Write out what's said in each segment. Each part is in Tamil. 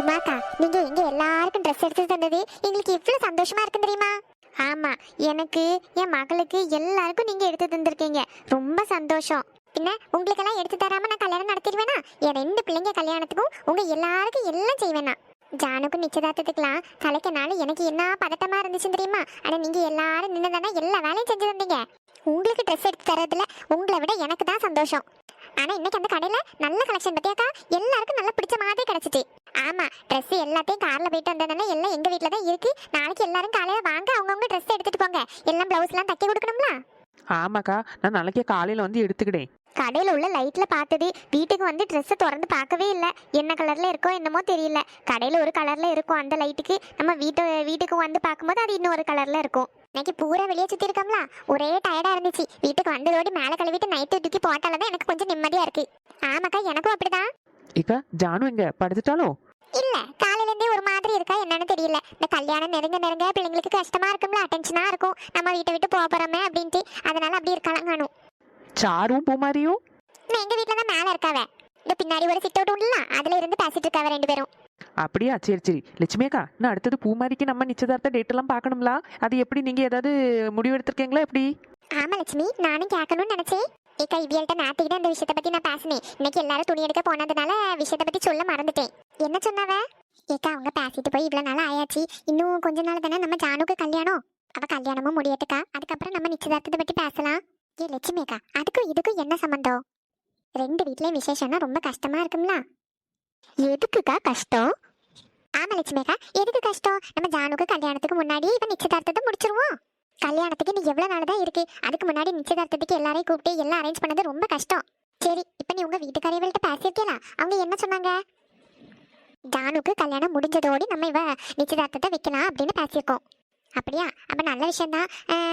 உமாக்கா நீங்க எங்க எல்லாருக்கும் ட்ரெஸ் எடுத்து தந்தது எங்களுக்கு இவ்வளவு சந்தோஷமா இருக்கு தெரியுமா? ஆமா எனக்கு என் மகளுக்கு எல்லாருக்கும் நீங்க எடுத்து தந்திருக்கீங்க. ரொம்ப சந்தோஷம். பின்ன உங்களுக்கெல்லாம் எடுத்து தராம நான் கல்யாணம் நடத்திடுவேனா? என் ரெண்டு பிள்ளைங்க கல்யாணத்துக்கும் உங்க எல்லாருக்கும் எல்லாம் செய்வேனா? ஜானுக்கும் நிச்சயதார்த்தத்துக்குலாம் தலைக்கனால எனக்கு என்ன பதட்டமா இருந்துச்சு தெரியுமா? ஆனா நீங்க எல்லாரும் நின்னுதானே எல்லா வேலையும் செஞ்சு தந்தீங்க. உங்களுக்கு ட்ரெஸ் எடுத்து தரதுல உங்களை விட எனக்கு தான் சந்தோஷம். ஆனா இன்னைக்கு அந்த கடையில நல்ல கலெக்ஷன் பத்தியாக்கா? எல்லாருக்கும் நல்லா பிடிச்ச மாதிரி கிடைச்சிச்சு. ஆமா ட்ரெஸ் எல்லாத்தையும் கார்ல போயிட்டு வந்ததுனால எல்லாம் எங்க வீட்டுல தான் இருக்கு. நாளைக்கு எல்லாரும் காலையில வாங்க அவங்கவுங்க ட்ரெஸ் எடுத்துட்டு போங்க. எல்லாம் பிளவுஸ் எல்லாம் தைக்க கொடுக்கணும்ல? ஆமாக்கா நான் நாளைக்கே காலையில் வந்து எடுத்துக்கிட்டேன். கடையில உள்ள லைட்ல பார்த்தது வீட்டுக்கு வந்து Dress திறந்து பார்க்கவே இல்லை. என்ன கலர்ல இருக்கோ என்னமோ தெரியல. கடையில ஒரு கலர்ல இருக்கும் அந்த லைட்டுக்கு நம்ம வீட்டு வீட்டுக்கு வந்து பார்க்கும்போது அது இன்னொரு கலர்ல இருக்கும். இன்னைக்கு பூரா வெளியே சுத்தி இருக்கோம்ல? ஒரே டயர்டா இருந்துச்சு. வீட்டுக்கு வந்ததோடு மேலே கழுவிட்டு நைட்டு தூக்கி போட்டால தான் எனக்கு கொஞ்சம் நிம்மதியா இருக்கு. ஆமாக்கா எனக்கும் அப்படிதான். ஏக்கா ஜானு எங்க? படுத்துட்டாலோ இல்ல காலையில இருந்தே ஒரு மாதிரி இருக்கா என்னன்னு தெரியல. இந்த கல்யாணம் நெருங்க நெருங்க பிள்ளைங்களுக்கு கஷ்டமா இருக்கும்ல டென்ஷனா இருக்கும். நம்ம வீட்டை விட்டு போறோமே அப்படின்ட்டு. அதனால அப்படி இருக்கலாம் காணும் சாரும் பூமாரியும் நான் எங்க வீட்ல தான் மேல இருக்காவ. இந்த பின்னாடி ஒரு சிட் அவுட் உண்டுல அதுல இருந்து பேசிட்டு இருக்காவ ரெண்டு பேரும். அப்படியா? சரி சரி. லட்சுமி அக்கா நான் அடுத்தது பூமாரிக்கு நம்ம நிச்சயதார்த்த டேட் எல்லாம் பார்க்கணும்ல? அது எப்படி? நீங்க ஏதாவது முடிவு எடுத்திருக்கீங்களா எப்படி? ஆமா லட்சுமி. நானும் கேட்கணும்னு நினைச்சேன். ஏக்கா இவியல்கிட்ட நேற்றுக்கு தான் இந்த விஷயத்தை பத்தி நான் பேசினேன். இன்னைக்கு எல்லாரும் துணி எடுக்க போனதுனால விஷயத்தை பத்தி சொல்ல மறந்துட்டேன். என்ன சொன்னாவ? ஏக்கா அவங்க பேசிட்டு போய் இவ்வளவு நாள் ஆயாச்சு. இன்னும் கொஞ்ச நாள் தானே நம்ம ஜானுக்கு கல்யாணம். அவ கல்யாணமும் முடியட்டுக்கா? அதுக்கப்புறம் நம்ம நிச்சயதார்த்தத்தை பத்தி பேசலாம். ஏ லட்சுமி அக்கா அதுக்கும் இதுக்கும் என்ன சம்மந்தம் ரெண்டு வீட்லயும் விசேஷம்னா ரொம்ப கஷ்டமா இருக்கும்ல. எதுக்குக்கா கஷ்டம்? ஆமா லட்சுமி அக்கா எதுக்கு கஷ்டம்? நம்ம ஜானுக்கு கல்யாணத்துக்கு முன்னாடி இப்ப நிச்சயதார்த்தத்தை முடிச்சிருவோம். கல்யாணத்துக்கு நீ எவ்வளவு நாள் தான் இருக்கு. அதுக்கு முன்னாடி நிச்சயதார்த்தத்துக்கு எல்லாரையும் கூப்பிட்டு எல்லாம் அரேஞ்ச் பண்ணது ரொம்ப கஷ்டம். சரி இப்ப நீ உங்க வீட்டுக்காரியவள்கிட்ட பேசியிருக்கீங்களா அவங்க என்ன சொன்னாங்க? ஜானுக்கு கல்யாணம் முடிஞ்சதோடு நம்ம இவ நிச்சயதார்த்தத்தை வைக்கலாம் அப்படின்னு பேசியிருக்கோம். அப்படியா? அப்ப நல்ல விஷயம் தான்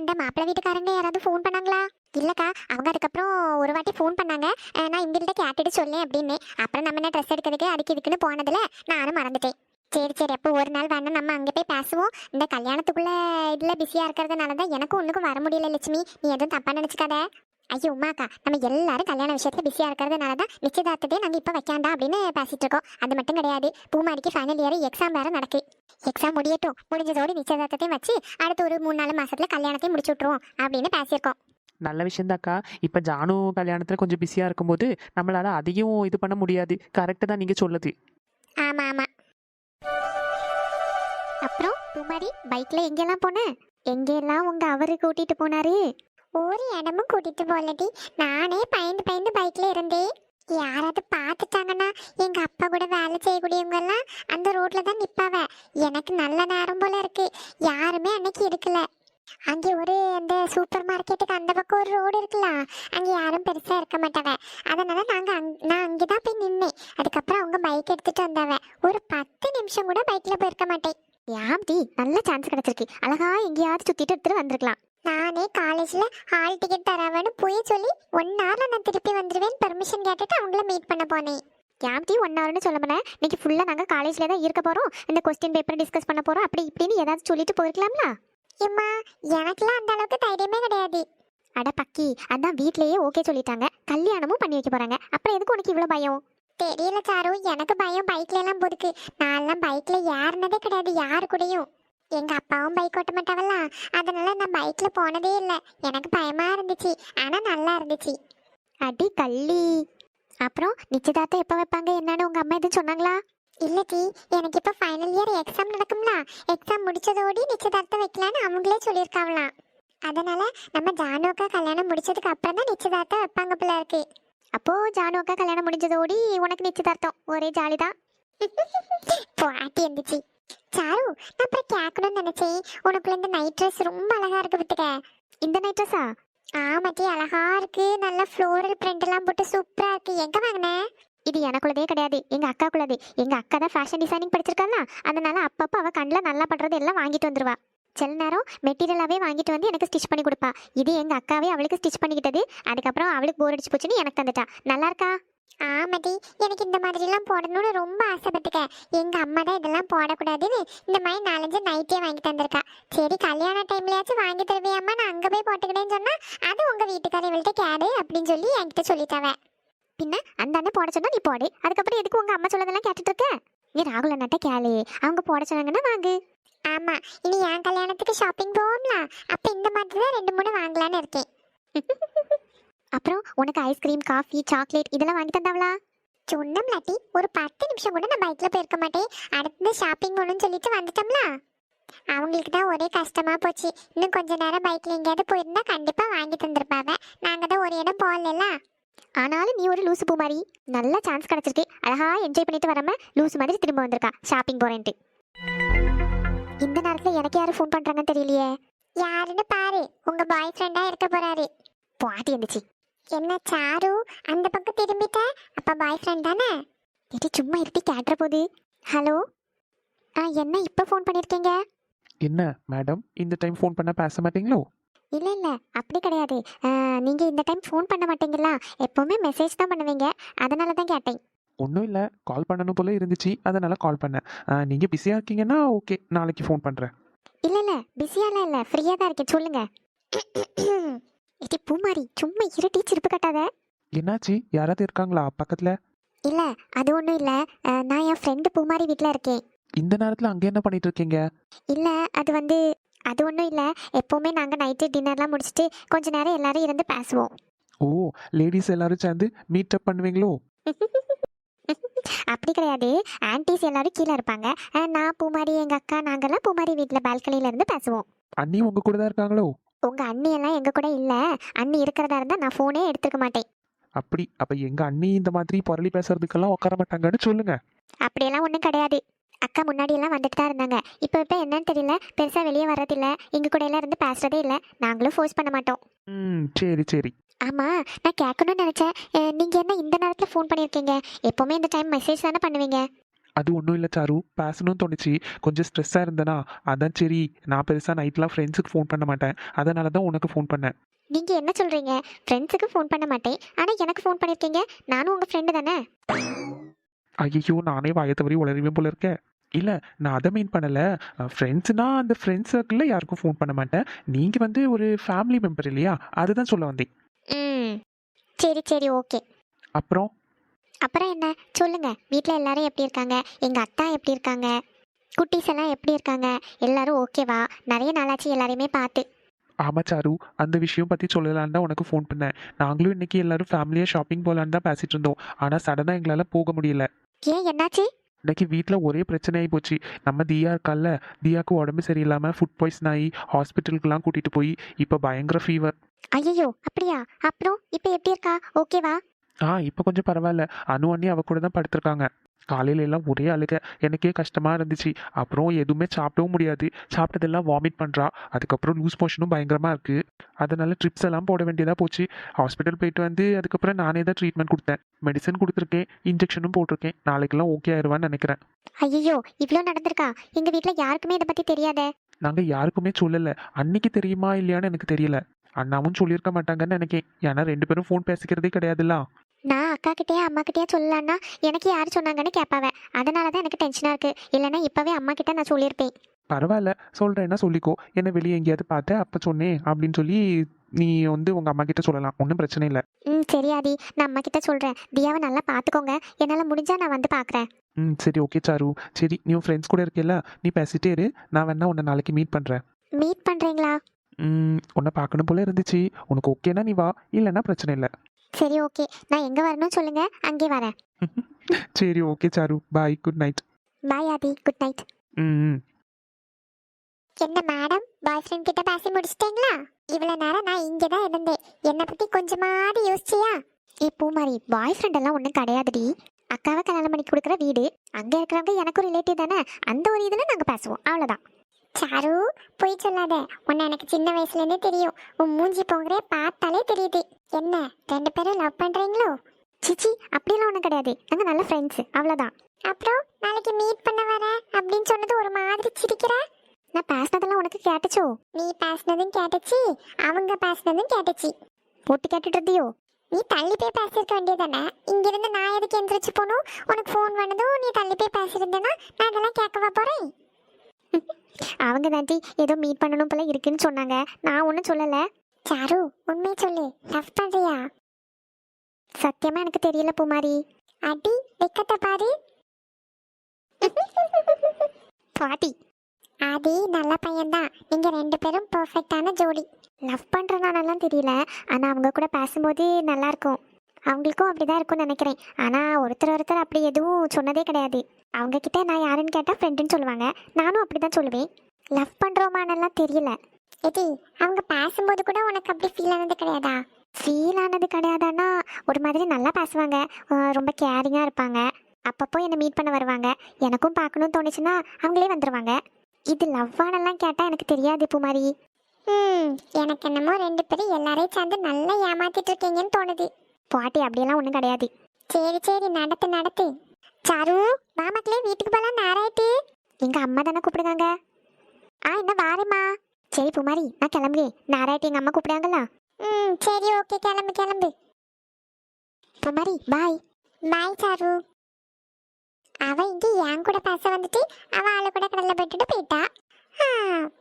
இந்த மாப்பிள்ளை வீட்டுக்காரங்க யாராவது ஃபோன் பண்ணாங்களா? இல்லக்கா அவங்க அதுக்கப்புறம் ஒரு வாட்டி ஃபோன் பண்ணாங்க. நான் இங்கிட்ட கேட்டுட்டு சொல்லேன் அப்படின்னு. அப்புறம் நம்ம என்ன ட்ரெஸ் எடுக்கிறதுக்கு அதுக்கு இதுக்குன்னு போனதுல நானும் மறந்துட்டேன். சரி சரி அப்போ ஒரு நாள் வேணா நம்ம அங்கே போய் பேசுவோம். இந்த கல்யாணத்துக்குள்ள இதில் பிஸியாக இருக்கிறதுனால தான் எனக்கும் ஒன்றுக்கும் வர முடியல லட்சுமி. நீ எதுவும் தப்பா நினச்சிக்காத. ஐயோ உமாக்கா நம்ம எல்லாரும் கல்யாண விஷயத்துல பிஸியாக இருக்கிறதுனால தான் நிச்சயதார்த்தத்தை நாங்கள் இப்போ வைக்காண்டா அப்படின்னு பேசிகிட்டு இருக்கோம். அது மட்டும் கிடையாது. பூமாரிக்கு ஃபைனல் இயர் எக்ஸாம் வேற நடக்கு. எக்ஸாம் முடியட்டும். முடிஞ்சதோடு நிச்சயதார்த்தத்தையும் வச்சு அடுத்த ஒரு மூணு நாலு மாதத்தில் கல்யாணத்தையும் முடிச்சு விட்ருவோம் அப்படின்னு பேசியிருக்கோம். நல்ல விஷயம்தாக்கா இப்போ ஜானு கல்யாணத்தில் கொஞ்சம் பிஸியாக இருக்கும்போது நம்மளால அதையும் இது பண்ண முடியாது. கரெக்டு தான் நீங்கள் சொல்லுது. ஆமா ஆமா. அப்புறம் பூமாரி பைக்ல எங்கெல்லாம் போன? எங்கெல்லாம் உங்க அவரு கூட்டிட்டு போனாரு? ஒரு இடமும் கூட்டிட்டு போலடி. நானே பயந்து பயந்து பைக்ல இருந்தேன். யாராவது பார்த்துட்டாங்கன்னா எங்க அப்பா கூட வேலை செய்யக்கூடியவங்க எல்லாம் அந்த ரோட்ல தான் நிப்பாவ. எனக்கு நல்ல நேரம் போல இருக்கு. யாருமே அன்னைக்கு இருக்கல. அங்கே ஒரு அந்த சூப்பர் மார்க்கெட்டுக்கு அந்த பக்கம் ஒரு ரோடு இருக்குல்ல அங்கே யாரும் பெருசா இருக்க மாட்டாங்க. அதனால நாங்க அங் நான் அங்கதான் போய் நின்னேன். அதுக்கப்புறம் அவங்க பைக் எடுத்துட்டு வந்தாவ ஒரு பத்து நிமிஷம் கூட பைக்கில் போயிருக்க மாட்டேன். யாப்டி நல்ல சான்ஸ் கிடச்சிருக்கு. அழகா எங்கேயாவது சுத்திட்டு எடுத்துகிட்டு வந்திருக்கலாம். நானே காலேஜ்ல ஹால் டிக்கெட் தரவன்னு போய் சொல்லி ஒன் ஹவரில் நான் திருப்பி வந்துடுவேன் பெர்மிஷன் கேட்டுட்டு அவங்கள மீட் பண்ண போனேன். கேம்டி ஒன் ஹவர்னு சொல்ல மாட்டேன் இன்னைக்கு ஃபுல்லாக நாங்கள் காலேஜ்ல தான் இருக்க போகிறோம் இந்த கொஸ்டின் பேப்பர் டிஸ்கஸ் பண்ண போறோம். அப்படி இப்படின்னு ஏதாவது சொல்லிட்டு போயிருக்கலாம்ல? இம்மா எனக்குலாம் அந்த அளவுக்கு தைரியமே கிடையாது. அட பக்கி அதான் வீட்லயே ஓகே சொல்லிட்டாங்க. கல்யாணமும் பண்ணி வைக்க போறாங்க. அப்புறம் எதுக்கு உனக்கு இவ்வளவு பயம்? தெரியல சாரு எனக்கு பயம் பைக்ல எல்லாம் போதுக்கு நான்லாம் பைக்ல ஏறினதே கிடையாது யாரு கூடயும். எங்க அப்பாவும் பைக் ஓட்ட மாட்டாவல்ல. அதனால நான் பைக்ல போனதே இல்லை. எனக்கு பயமா இருந்துச்சு. ஆனா நல்லா இருந்துச்சு. அடி கள்ளி அப்புறம் நிச்சயதார்த்தம் எப்ப வைப்பாங்க? என்னன்னு உங்க அம்மா எதுவும் சொன்னாங்களா? இல்ல டி எனக்கு இப்ப ஃபைனல் இயர் எக்ஸாம் நடக்கும்ல. எக்ஸாம் முடிச்சதோடி நிச்சயதார்த்தம் வைக்கலான்னு அவங்களே சொல்லியிருக்காங்களாம் அதனால நம்ம ஜானுக்கா கல்யாணம் முடிச்சதுக்கு அப்புறம் தான் நிச்சயதார்த்தம் வைப்பாங்க போல இருக்கு. அப்போ ஜானுக்கா கல்யாணம் முடிஞ்சதோடி உனக்கு நிச்சயதார்த்தம். ஒரே ஜாலி தான். பாட்டி இருந்துச்சு சாரு நான் அப்புறம் கேட்கணும்னு நினைச்சேன். உனக்குள்ள இந்த நைட் ட்ரெஸ் ரொம்ப அழகா இருக்கு விட்டுக்க இந்த நைட் ட்ரெஸ்ஸா ஆமாட்டி அழகா இருக்கு. நல்ல ஃப்ளோரல் பிரிண்ட் எல்லாம் போட்டு சூப்பரா இருக்கு. எங்க வாங்கின? இது எனக்குள்ளதே கிடையாது. எங்க அக்காக்குள்ளது எங்க அக்கா தான் ஃபேஷன் டிசைனிங் படிச்சிருக்காளா? அதனால அப்பப்போ அவ கண்ணில் நல்லா பண்றது எல்லாம் வாங்கிட்டு வந்துருவா. சில நேரம் மெட்டீரியலாவே வாங்கிட்டு வந்து எனக்கு ஸ்டிச் பண்ணி கொடுப்பா. இது எங்க அக்காவே அவளுக்கு ஸ்டிச் பண்ணிக்கிட்டது. அதுக்கப்புறம் அவளுக்கு போர் அடிச்சு போச்சுன்னு எனக்கு தந்துட்டா. நல்லா இருக்கா? ஆமாடி எனக்கு இந்த மாதிரி எல்லாம் போடணும்னு ரொம்ப ஆசைப்பட்டுக்க. எங்க அம்மா தான் இதெல்லாம் போடக்கூடாதுன்னு இந்த மாதிரி நாலஞ்சு நைட்டே வாங்கி தந்திருக்கா. சரி கல்யாண டைம்லயாச்சும் வாங்கி தருவியாம்மா நான் அங்க போய் போட்டுக்கிட்டேன்னு சொன்னா அது உங்க வீட்டுக்காரவள்கிட்ட கேடு அப்படின்னு சொல்லி என்கிட்ட சொல்லித்தவ பின்ன அந்த அண்ணன் போட சொன்னா நீ போடு. அதுக்கப்புறம் எதுக்கு உங்க அம்மா சொல்லதெல்லாம் கேட்டுட்டு இருக்க நீ ராகுல் அண்ணாட்ட கேளு. அவங்க போட சொன்னாங்கன்னா வாங்கு. ஆமா இனி என் கல்யாணத்துக்கு ஷாப்பிங் போவோம்ல அப்ப இந்த மாதிரி தான் ரெண்டு மூணு வாங்கலாம்னு இருக்கேன். அப்புறம் உனக்கு ஐஸ்கிரீம் காஃபி சாக்லேட் இதெல்லாம் வாங்கி தந்தாவளா? சொன்னம் லாட்டி ஒரு பத்து நிமிஷம் கூட நான் பைக்ல போயிருக்க மாட்டேன். அடுத்தது ஷாப்பிங் போகணும்னு சொல்லிட்டு வந்துட்டோம்ல. அவங்களுக்கு தான் ஒரே கஷ்டமா போச்சு. இன்னும் கொஞ்ச நேரம் பைக்ல எங்கேயாவது போயிருந்தா கண்டிப்பா வாங்கி தந்திருப்பாங்க நாங்க தான் ஒரு இடம் போகல ஆனாலும் நீ ஒரு லூசு பூமாரி. நல்ல சான்ஸ் கிடைச்சிருக்கு. அழகா என்ஜாய் பண்ணிட்டு வராம லூசு மாதிரி திரும்ப வந்திருக்கா. ஷாப்பிங் போறேன்ட்டு. இந்த நேரத்துல எனக்கு யாரு ஃபோன் பண்றாங்கன்னு தெரியலையே. யாருன்னு பாரு. உங்க பாய் ஃப்ரெண்டா இருக்க போறாரு. பாட்டி இருந்துச்சு என்ன சாரு? அந்த பக்கம் திரும்பிட்ட? அப்ப பாய் ஃப்ரெண்ட் தானே? இது சும்மா இருட்டி கேட்டுற போகுது ஹலோ ஆ என்ன இப்போ ஃபோன் பண்ணியிருக்கீங்க என்ன மேடம் இந்த டைம் ஃபோன் பண்ண பேச மாட்டீங்களோ? இல்லை இல்லை. அப்படி கிடையாது. நீங்கள் இந்த டைம் ஃபோன் பண்ண மாட்டீங்களா? எப்போவுமே மெசேஜ் தான் பண்ணுவீங்க. அதனால தான் கேட்டேன். ஒன்றும் இல்லை. கால் பண்ணணும் போல இருந்துச்சு. அதனால கால் பண்ணேன். நீங்கள் பிஸியாக இருக்கீங்கன்னா ஓகே நாளைக்கு ஃபோன் பண்ணுறேன் இல்லை இல்லை. பிஸியாலாம் இல்லை. ஃப்ரீயாக தான் இருக்கேன். சொல்லுங்க. இது பூமாரி சும்மா இருட்டி சிரிப்பு கட்டாத. என்னாச்சு? யாராவது இருக்காங்களா பக்கத்தில்? இல்லை அது ஒன்றும் இல்லை. நான் என் ஃப்ரெண்டு பூமாரி வீட்டில் இருக்கேன். இந்த நேரத்தில் அங்கே என்ன பண்ணிட்டு இருக்கீங்க இல்லை அது வந்து அது ஒன்றும் இல்லை. எப்போவுமே நாங்கள் நைட்டு டின்னர்லாம் முடிச்சுட்டு கொஞ்ச நேரம் எல்லாரும் இருந்து பேசுவோம். ஓ லேடிஸ் எல்லாரும் சேர்ந்து மீட் அப் பண்ணுவீங்களோ? அப்படி கிடையாது. ஆன்டிஸ் எல்லாரும் கீழே இருப்பாங்க. நான் பூமாரி எங்கள் அக்கா நாங்கெல்லாம் பூமாரி வீட்டில் பால்கனில இருந்து பேசுவோம். அண்ணி உங்க கூட தான் இருக்காங்களோ? உங்க அண்ணி எல்லாம் எங்க கூட இல்ல. அண்ணி இருக்கிறதா இருந்தா நான் போனே எடுத்துக்க மாட்டேன். அப்படி அப்ப எங்க அண்ணி இந்த மாதிரி புரளி பேசுறதுக்கெல்லாம் உட்கார மாட்டாங்கன்னு சொல்லுங்க. அப்படியெல்லாம் ஒன்றும் கிடையாது. அக்கா முன்னாடி எல்லாம் வந்துட்டு தான் இருந்தாங்க. இப்போ இப்போ என்னன்னு தெரியல. பெருசா வெளியே வர்றதில்ல. எங்க கூட எல்லாம் இருந்து பேசுறதே இல்லை. நாங்களும் ஃபோர்ஸ் பண்ண மாட்டோம். ம் சரி சரி. ஆமா நான் கேட்கணும்னு நினைச்சேன். அஹ், நீங்க என்ன இந்த நேரத்துல ஃபோன் பண்ணியிருக்கீங்க? எப்பவுமே இந்த டைம் மெசேஜ் தானே பண்ணுவீங்க? அது ஒன்றும் இல்லை சாரு. பேசணும்னு தோணுச்சு. கொஞ்சம் ஸ்ட்ரெஸ்ஸாக இருந்தேனா? அதான் சரி. நான் பெருசாக நைட்லாம் ஃப்ரெண்ட்ஸுக்கு ஃபோன் பண்ண மாட்டேன். அதனால தான் உனக்கு ஃபோன் பண்ணேன். நீங்க என்ன சொல்றீங்க? ஃப்ரெண்ட்ஸுக்கு ஃபோன் பண்ண மாட்டேன். ஆனா எனக்கு ஃபோன் பண்ணியிருக்கீங்க. நானும் உங்க ஃப்ரெண்டு தானே? ஐயோ நானே வாயை தவறி உளறிவேன் போல இருக்கேன் இல்லை நான் அதை மீன் பண்ணலை. ஃப்ரெண்ட்ஸ்னா அந்த ஃப்ரெண்ட்ஸ் சர்க்கிளில் யாருக்கும் ஃபோன் பண்ண மாட்டேன். நீங்கள் வந்து ஒரு ஃபேமிலி மெம்பர் இல்லையா? அதுதான் சொல்ல வந்தேன். ம். சரி சரி ஓகே அப்புறம்? அப்புறம் என்ன? சொல்லுங்க. வீட்டில் எல்லாரும் எப்படி இருக்காங்க? எங்கள் அத்தா எப்படி இருக்காங்க? குட்டீஸ் எல்லாம் எப்படி இருக்காங்க? எல்லாரும் ஓகேவா நிறைய நாளாச்சு எல்லாரையுமே பார்த்து. ஆமா சாரு. அந்த விஷயம் பற்றி சொல்லலான்னு தான் உனக்கு ஃபோன் பண்ணேன். நாங்களும் இன்னைக்கு எல்லாரும் ஃபேமிலியாக ஷாப்பிங் போகலான்னு தான் பேசிட்டு இருந்தோம். ஆனால் சடனாக எங்களால் போக முடியல. ஏன் என்னாச்சு? இன்னைக்கு வீட்டில் ஒரே பிரச்சனை ஆகி போச்சு. நம்ம தியா இருக்கால்ல தியாவுக்கு உடம்பு சரியில்லாமல் ஃபுட் பாய்சன் ஆகி ஹாஸ்பிட்டலுக்குலாம் கூட்டிகிட்டு போய் இப்போ பயங்கர ஃபீவர் ஐயோ அப்படியா? அப்புறம் இப்போ எப்படி இருக்கா? ஓகேவா ஆ இப்போ கொஞ்சம் பரவாயில்ல அனு அண்ணி அவ கூட தான் படுத்திருக்காங்க. காலையில எல்லாம் ஒரே அழுக. எனக்கே கஷ்டமா இருந்துச்சு. அப்புறம் எதுவுமே சாப்பிடவும் முடியாது. சாப்பிட்டதெல்லாம் வாமிட் பண்றா. அதுக்கப்புறம் லூஸ் மோஷனும் பயங்கரமா இருக்கு. அதனால ட்ரிப்ஸ் எல்லாம் போட வேண்டியதா போச்சு. ஹாஸ்பிட்டல் போயிட்டு வந்து அதுக்கப்புறம் நானே தான் ட்ரீட்மெண்ட் கொடுத்தேன். மெடிசன் கொடுத்துருக்கேன். இன்ஜெக்ஷனும் போட்டிருக்கேன். நாளைக்கெல்லாம் ஓகே ஆயிடுவான்னு நினைக்கிறேன். ஐயோ இவ்வளோ நடந்திருக்கா? எங்கள் வீட்டில் யாருக்குமே இதை பற்றி தெரியாதே. நாங்க யாருக்குமே சொல்லல. அன்னைக்கு தெரியுமா இல்லையான்னு எனக்கு தெரியல. அண்ணாவும் சொல்லியிருக்க மாட்டாங்கன்னு நினைக்கேன். ஏன்னா ரெண்டு பேரும் ஃபோன் பேசிக்கிறதே கிடையாதுல்ல. நான் அக்கா கிட்டேயே அம்மா கிட்டேயே சொல்லலான்னா எனக்கு யார் சொன்னாங்கன்னு கேட்பாவ அதனால தான் எனக்கு டென்ஷனாக இருக்கு. இல்லைன்னா இப்போவே அம்மா கிட்ட நான் சொல்லியிருப்பேன். பரவாயில்ல. சொல்கிறேன்னா சொல்லிக்கோ. என்ன வெளியே எங்கேயாவது பார்த்தேன் அப்போ சொன்னேன் அப்படின்னு சொல்லி நீ வந்து உங்கள் அம்மா கிட்ட சொல்லலாம். ஒன்றும் பிரச்சனை இல்லை. ம் சரி ஆதி. நான் அம்மா கிட்ட சொல்கிறேன் தியாவை நல்லா பார்த்துக்கோங்க. என்னால் முடிஞ்சா நான் வந்து பார்க்குறேன். ம் சரி ஓகே சாரு. சரி நீ உன் ஃப்ரெண்ட்ஸ் கூட இருக்கேல்ல நீ பேசிட்டே இரு. நான் வேணா உன்னை நாளைக்கு மீட் பண்ணுறேன் மீட் பண்ணுறீங்களா ம் உன்னை பார்க்கணும் போல இருந்துச்சு. உனக்கு ஓகேனா நீ வா. இல்லைன்னா பிரச்சனை இல்லை. சரி ஓகே. நான் எங்கே வரணும்னு சொல்லுங்க அங்கே வரேன். சரி okay Charu. Bye good night bye Aadhi. Good night ம். என்ன மேடம் பாய் ஃப்ரெண்ட் கிட்ட பேசி முடிச்சிட்டீங்களா? இவ்வளவு நேரம் நான் இங்க தான் இருந்தேன். என்னை பத்தி கொஞ்சமாவது யோசிச்சியா? ஏ பூமாரி பாய் ஃப்ரெண்ட் எல்லாம் ஒன்றும் கிடையாதுடி. அக்காவை கல்யாணம் பண்ணி கொடுக்குற வீடு அங்க இருக்கிறவங்க எனக்கும் ரிலேட்டிவ் தானே? அந்த ஒரு இதுல நாங்க பேசுவோம். அவ்வளவுதான். சாரு போய் சொல்லாத. உன்னை எனக்கு சின்ன வயசுல இருந்தே தெரியும். உன் மூஞ்சி போங்கறே பார்த்தாலே தெரியுது. என்ன ரெண்டு பேரும் லவ் பண்ணுறீங்களோ சிச்சி அப்படிலாம் ஒன்றும் கிடையாது. நாங்கள் நல்ல ஃப்ரெண்ட்ஸ் அவ்வளோதான் அப்புறம் நாளைக்கு மீட் பண்ண வரேன் அப்படின்னு சொன்னது ஒரு மாதிரி சிரிக்கிற? நான் பேசினதெல்லாம் உனக்கு கேட்டுச்சோ? நீ பேசினதும் கேட்டுச்சு அவங்க பேசினதும் கேட்டுச்சு. போட்டு கேட்டுட்டு இருந்தியோ? நீ தள்ளி போய் பேசியிருக்க வேண்டியதானே இங்கிருந்து நான் எதுக்கு எந்திரிச்சு போகணும்? உனக்கு ஃபோன் பண்ணதும் நீ தள்ளி போய் பேசியிருந்தேன்னா நான் அதெல்லாம் கேட்கவா போகிறேன் அவங்க தாண்டி ஏதோ மீட் பண்ணணும் போல இருக்குன்னு சொன்னாங்க. நான் ஒன்றும் சொல்லலை. சாரு உண்மையை சொல்லு. லவ் பண்றியா? சத்தியமா எனக்கு தெரியல பூமாரி. அடி வெக்கத்தை பாரு. பாட்டி ஆதி நல்ல பையன்தான். நீங்க ரெண்டு பேரும் பர்ஃபெக்டான ஜோடி. லவ் பண்றதுனாலலாம் தெரியல. ஆனா அவங்க கூட பேசும்போது நல்லா இருக்கும். அவங்களுக்கும் அப்படிதான் இருக்கும்னு நினைக்கிறேன். ஆனா ஒருத்தர் ஒருத்தர் அப்படி எதுவும் சொன்னதே கிடையாது. அவங்க கிட்ட நான் யாருன்னு கேட்டா ஃப்ரெண்டுன்னு சொல்லுவாங்க. நானும் அப்படிதான் சொல்லுவேன். லவ் பண்றோமானெல்லாம் தெரியல. எதி அவங்க பேசும்போது கூட உனக்கு அப்படி ஃபீல் ஆனது கிடையாதா? ஃபீல் ஆனது கிடையாதான்னா ஒரு மாதிரி நல்லா பேசுவாங்க. ரொம்ப கேரிங்காக இருப்பாங்க. அப்பப்போ என்னை மீட் பண்ண வருவாங்க. எனக்கும் பார்க்கணும்னு தோணுச்சுன்னா அவங்களே வந்துடுவாங்க இது லவ்வானெல்லாம் கேட்டால் எனக்கு தெரியாது பூமாரி ம் எனக்கு என்னமோ ரெண்டு பேரும் எல்லாரையும் சேர்ந்து நல்லா ஏமாத்திட்டு இருக்கீங்கன்னு தோணுது. பாட்டி அப்படியெல்லாம் ஒன்றும் கிடையாது. சரி சரி நடத்து நடத்து. சாரு மாமக்களே வீட்டுக்கு போகலாம் நேராயிட்டு எங்கள் அம்மா தானே கூப்பிடுதாங்க ஆ என்ன வாரேம்மா? சரி பூமாரி நான் கிளம்புறேன். நேராயிட்டு எங்கள் அம்மா கூப்பிடுவாங்களா ம் சரி ஓகே கிளம்பு கிளம்பு. Poomari bye bye sir. அவ இங்க என் கூட பேச வந்துட்டு அவ ஆளு கூட கடல்ல போயிட்டா. ஆ,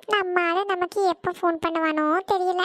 நம்ம ஆளு நமக்கு எப்போ ஃபோன் பண்ணுவானோ தெரியல.